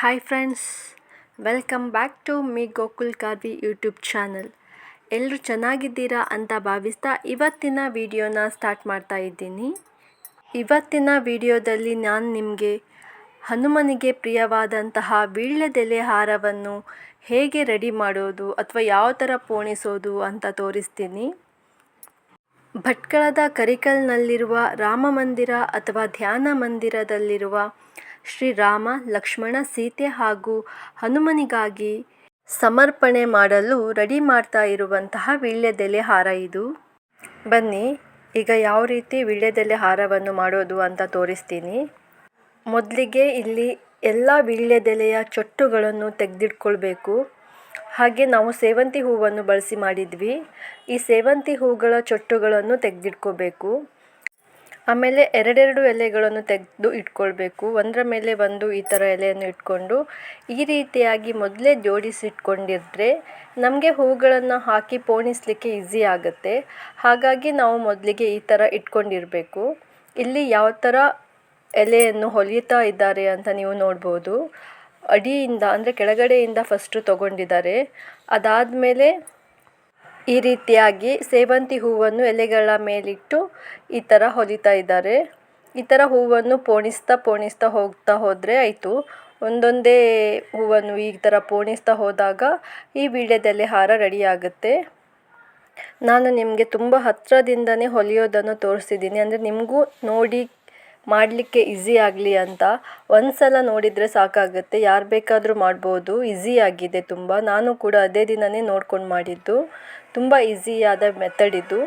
Hi friends welcome back to me Gokul Karvi YouTube channel ಎಲ್ಲರೂ ಚೆನ್ನಾಗಿದ್ದೀರಾ ಅಂತ ಭಾವಿಸ್ತಾ ಇವತ್ತಿನ ವಿಡಿಯೋನ ಸ್ಟಾರ್ಟ್ ಮಾಡ್ತಾ ಇದ್ದೀನಿ. ಇವತ್ತಿನ ವಿಡಿಯೋದಲ್ಲಿ ನಾನು ನಿಮಗೆ ಹನುಮನಿಗೆ ಪ್ರಿಯವಾದಂತಹ ವೀಳ್ಯದೆಲೆ ಹಾರವನ್ನು ಹೇಗೆ ರೆಡಿ ಮಾಡೋದು ಅಥವಾ ಯಾವ ಥರ ಪೋಣಿಸೋದು ಅಂತ ತೋರಿಸ್ತೀನಿ. ಭಟ್ಕಳದ ಕರಿಕಲ್ನಲ್ಲಿರುವ ರಾಮ ಮಂದಿರ ಅಥವಾ ಧ್ಯಾನ ಮಂದಿರದಲ್ಲಿರುವ ಶ್ರೀರಾಮ ಲಕ್ಷ್ಮಣ, ಸೀತೆ ಹಾಗೂ ಹನುಮನಿಗಾಗಿ ಸಮರ್ಪಣೆ ಮಾಡಲು ರೆಡಿ ಮಾಡ್ತಾ ಇರುವಂತಹ ವೀಳ್ಯದೆಲೆ ಹಾರ ಇದು. ಬನ್ನಿ, ಈಗ ಯಾವ ರೀತಿ ವೀಳ್ಯದೆಲೆ ಹಾರವನ್ನು ಮಾಡೋದು ಅಂತ ತೋರಿಸ್ತೀನಿ. ಮೊದಲಿಗೆ ಇಲ್ಲಿ ಎಲ್ಲ ವೀಳ್ಯದೆಲೆಯ ಚೊಟ್ಟುಗಳನ್ನು ತೆಗೆದಿಟ್ಕೊಳ್ಬೇಕು. ಹಾಗೆ ನಾವು ಸೇವಂತಿ ಹೂವನ್ನು ಬಳಸಿ ಮಾಡಿದ್ವಿ. ಈ ಸೇವಂತಿ ಹೂಗಳ ಚೊಟ್ಟುಗಳನ್ನು ತೆಗೆದಿಟ್ಕೋಬೇಕು ಆಮೇಲೆ ಎರಡೆರಡು ಎಲೆಗಳನ್ನು ತೆಗೆದು ಇಟ್ಕೊಳ್ಬೇಕು. ಒಂದರ ಮೇಲೆ ಒಂದು ಈ ಥರ ಎಲೆಯನ್ನು ಇಟ್ಕೊಂಡು ಈ ರೀತಿಯಾಗಿ ಮೊದಲೇ ಜೋಡಿಸಿಟ್ಕೊಂಡಿದ್ರೆ ನಮಗೆ ಹೂಗಳನ್ನು ಹಾಕಿ ಪೋಣಿಸಲಿಕ್ಕೆ ಈಸಿ ಆಗುತ್ತೆ. ಹಾಗಾಗಿ ನಾವು ಮೊದಲಿಗೆ ಈ ಥರ ಇಟ್ಕೊಂಡಿರಬೇಕು. ಇಲ್ಲಿ ಯಾವ ಥರ ಎಲೆಯನ್ನು ಹೊಲಿತಾ ಇದ್ದಾರೆ ಅಂತ ನೀವು ನೋಡ್ಬೋದು. ಅಡಿಯಿಂದ ಅಂದರೆ ಕೆಳಗಡೆಯಿಂದ ಫಸ್ಟು ತೊಗೊಂಡಿದ್ದಾರೆ. ಅದಾದಮೇಲೆ ಈ ರೀತಿಯಾಗಿ ಸೇವಂತಿ ಹೂವನ್ನು ಎಲೆಗಳ ಮೇಲಿಟ್ಟು ಈ ಥರ ಹೊಲಿತಾ ಇದ್ದಾರೆ. ಈ ಥರ ಹೂವನ್ನು ಪೋಣಿಸ್ತಾ ಪೋಣಿಸ್ತಾ ಹೋಗ್ತಾ ಹೋದರೆ ಆಯಿತು. ಒಂದೊಂದೇ ಹೂವನ್ನು ಈ ಥರ ಪೋಣಿಸ್ತಾ ಹೋದಾಗ ಈ ವೀಳ್ಯದೆಲೆ ಹಾರ ರೆಡಿ ಆಗುತ್ತೆ. ನಾನು ನಿಮಗೆ ತುಂಬ ಹತ್ತಿರದಿಂದನೇ ಹೊಲಿಯೋದನ್ನು ತೋರಿಸಿದ್ದೀನಿ. ಅಂದರೆ ನಿಮಗೂ ನೋಡಿ ಮಾಡಲಿಕ್ಕೆ ಈಸಿ ಆಗಲಿ ಅಂತ ಒಂದು ಸಲ ನೋಡಿದರೆ ಸಾಕಾಗುತ್ತೆ. ಯಾರು ಬೇಕಾದರೂ ಮಾಡ್ಬೋದು. ಈಸಿ ಆಗಿದೆ ತುಂಬ. ನಾನು ಕೂಡ ಅದೇ ದಿನವೇ ನೋಡ್ಕೊಂಡು ಮಾಡಿದ್ದು. ತುಂಬ ಈಸಿಯಾದ ಮೆಥಡ್ ಇದು.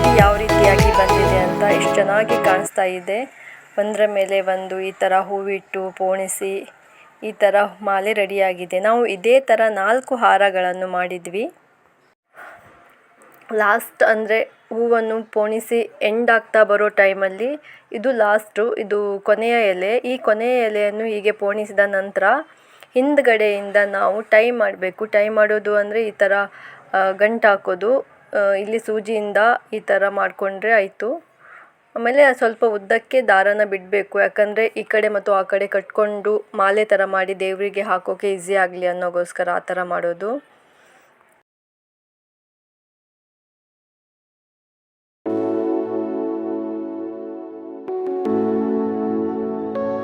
ನೋಡಿ ಯಾವ ರೀತಿಯಾಗಿ ಬಂದಿದೆ ಅಂತ ಎಷ್ಟು ಚೆನ್ನಾಗಿ ಕಾಣಿಸ್ತಾ ಇದೆ. ಒಂದರ ಮೇಲೆ ಒಂದು ಈ ಥರ ಹೂವಿಟ್ಟು ಪೋಣಿಸಿ ಈ ಥರ ಮಾಲೆ ರೆಡಿಯಾಗಿದೆ. ನಾವು ಇದೇ ಥರ ನಾಲ್ಕು ಹಾರಗಳನ್ನು ಮಾಡಿದ್ವಿ. ಲಾಸ್ಟ್ ಅಂದರೆ ಹೂವನ್ನು ಪೋಣಿಸಿ ಎಂಡ್ ಆಗ್ತಾ ಬರೋ ಟೈಮಲ್ಲಿ ಇದು ಲಾಸ್ಟು ಇದು ಕೊನೆಯ ಎಲೆ. ಈ ಕೊನೆಯ ಎಲೆಯನ್ನು ಹೀಗೆ ಪೋಣಿಸಿದ ನಂತರ ಹಿಂದ್ಗಡೆಯಿಂದ ನಾವು ಟೈ ಮಾಡಬೇಕು. ಟೈ ಮಾಡೋದು ಅಂದರೆ ಈ ಥರ ಗಂಟು ಹಾಕೋದು ಇಲ್ಲಿ ಸೂಜಿಯಿಂದ ಈ ಥರ ಮಾಡಿಕೊಂಡ್ರೆ ಆಯಿತು. ಆಮೇಲೆ ಸ್ವಲ್ಪ ಉದ್ದಕ್ಕೆ ದಾರನ ಬಿಡಬೇಕು. ಯಾಕಂದರೆ ಈ ಕಡೆ ಮತ್ತು ಆ ಕಡೆ ಕಟ್ಕೊಂಡು ಮಾಲೆ ಥರ ಮಾಡಿ ದೇವರಿಗೆ ಹಾಕೋಕೆ ಈಸಿ ಆಗಲಿ ಅನ್ನೋಗೋಸ್ಕರ ಆ ಥರ ಮಾಡೋದು.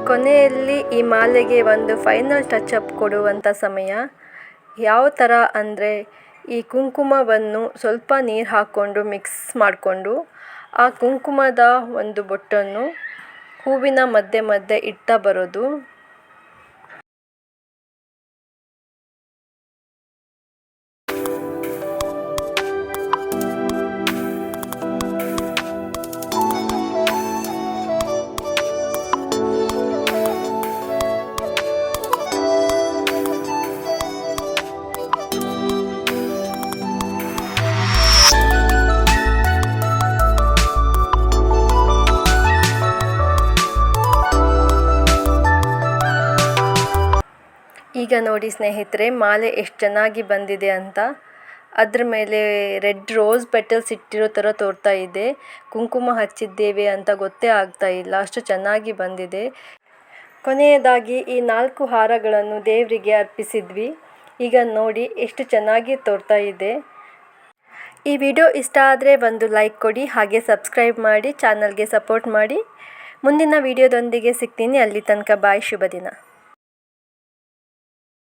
ಕೊನೆಯಲ್ಲಿ ಈ ಮಾಲೆಗೆ ಒಂದು ಫೈನಲ್ ಟಚ್ ಅಪ್ ಕೊಡುವಂಥ ಸಮಯ. ಯಾವ ಥರ ಅಂದರೆ ಈ ಕುಂಕುಮವನ್ನು ಸ್ವಲ್ಪ ನೀರು ಹಾಕ್ಕೊಂಡು ಮಿಕ್ಸ್ ಮಾಡಿಕೊಂಡು, ಆ ಕುಂಕುಮದ ಒಂದು ಬೊಟ್ಟನ್ನು ಹೂವಿನ ಮಧ್ಯೆ ಮಧ್ಯೆ ಇಡ್ತಾ ಬರೋದು. ಈಗ ನೋಡಿ ಸ್ನೇಹಿತರೆ, ಮಾಲೆ ಎಷ್ಟು ಚೆನ್ನಾಗಿ ಬಂದಿದೆ ಅಂತ. ಅದ್ರ ಮೇಲೆ ರೆಡ್ ರೋಸ್ ಪೆಟಲ್ಸ್ ಇಟ್ಟಿರೋ ಥರ ತೋರ್ತಾ ಇದೆ. ಕುಂಕುಮ ಹಚ್ಚಿದ್ದೇವೆ ಅಂತ ಗೊತ್ತೇ ಆಗ್ತಾ ಇಲ್ಲ, ಅಷ್ಟು ಚೆನ್ನಾಗಿ ಬಂದಿದೆ. ಕೊನೆಯದಾಗಿ ಈ ನಾಲ್ಕು ಹಾರಗಳನ್ನು ದೇವರಿಗೆ ಅರ್ಪಿಸಿದ್ವಿ. ಈಗ ನೋಡಿ ಎಷ್ಟು ಚೆನ್ನಾಗಿ ತೋರ್ತಾ ಇದೆ. ಈ ವಿಡಿಯೋ ಇಷ್ಟ ಆದರೆ ಒಂದು ಲೈಕ್ ಕೊಡಿ, ಹಾಗೆ ಸಬ್ಸ್ಕ್ರೈಬ್ ಮಾಡಿ, ಚಾನಲ್ಗೆ ಸಪೋರ್ಟ್ ಮಾಡಿ. ಮುಂದಿನ ವಿಡಿಯೋದೊಂದಿಗೆ ಸಿಗ್ತೀನಿ. ಅಲ್ಲಿ ತನಕ ಬಾಯ್ ಶುಭ ದಿನ